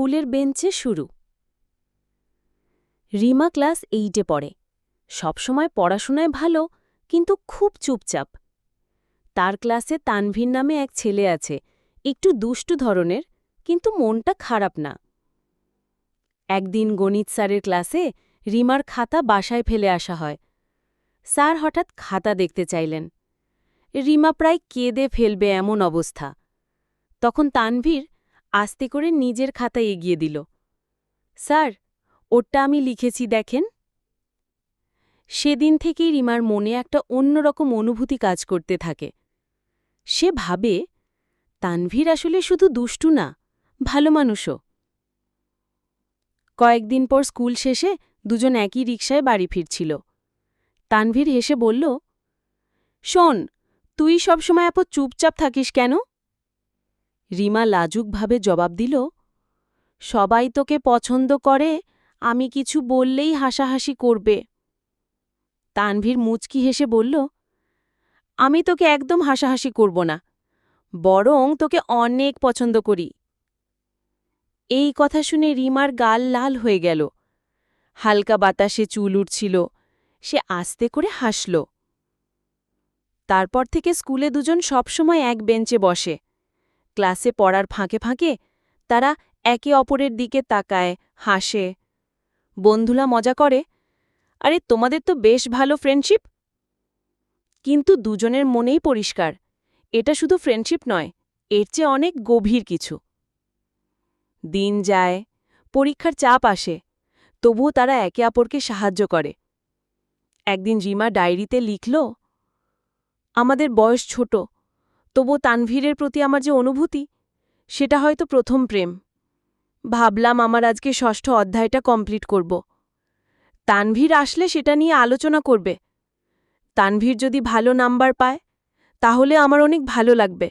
স্কুলের বেঞ্চে শুরু। রিমা ক্লাস এইটে পড়ে। সবসময় পড়াশোনায় ভালো, কিন্তু খুব চুপচাপ। তার ক্লাসে তানভীর নামে এক ছেলে আছে। একটু দুষ্টু ধরনের, কিন্তু মনটা খারাপ না। একদিন গণিত স্যারের ক্লাসে রিমার খাতা বাসায় ফেলে আসা হয়। স্যার হঠাৎ খাতা দেখতে চাইলেন। রিমা প্রায় কেঁদে ফেলবে এমন অবস্থা। তখন তানভীর আস্তে করে নিজের খাতা এগিয়ে দিল। স্যার, ওরটা আমি লিখেছি, দেখেন। সেদিন থেকেই রিমার মনে একটা অন্যরকম অনুভূতি কাজ করতে থাকে। সে ভাবে, তানভীর আসলে শুধু দুষ্টু না, ভালো মানুষও। কয়েকদিন পর স্কুল শেষে দুজন একই রিকশায় বাড়ি ফিরছিল। তানভীর হেসে বলল, শোন, তুই সবসময় এত চুপচাপ থাকিস কেন? রিমা লাজুকভাবে জবাব দিল, সবাই তোকে পছন্দ করে, আমি কিছু বললেই হাসাহাসি করবে। তানভীর মুচকি হেসে বলল, আমি তোকে একদম হাসাহাসি করব না, বরং তোকে অনেক পছন্দ করি। এই কথা শুনে রিমার গাল লাল হয়ে গেল। হালকা বাতাসে চুল উঠছিল সে আস্তে করে হাসল। তারপর থেকে স্কুলে দুজন সবসময় এক বেঞ্চে বসে। ক্লাসে পড়ার ফাঁকে ফাঁকে তারা একে অপরের দিকে তাকায়, হাসে। বন্ধুলা মজা করে, আরে, তোমাদের তো বেশ ভালো ফ্রেন্ডশিপ। কিন্তু দুজনের মনেই পরিষ্কার, এটা শুধু ফ্রেন্ডশিপ নয়, এর চেয়ে অনেক গভীর কিছু। দিন যায়, পরীক্ষার চাপ আসে, তবুও তারা একে অপরকে সাহায্য করে। একদিন রিমা ডায়েরিতে লিখল, আমাদের বয়স ছোট তবু তানভীরের প্রতি আমার যে অনুভূতি, সেটা হয়তো প্রথম প্রেম। ভাবলাম আমার আজকে ষষ্ঠ অধ্যায়টা কমপ্লিট করব। তানভীর আসলে সেটা নিয়ে আলোচনা করবে। তানভীর যদি ভালো নাম্বার পায়, তাহলে আমার অনেক ভালো লাগবে।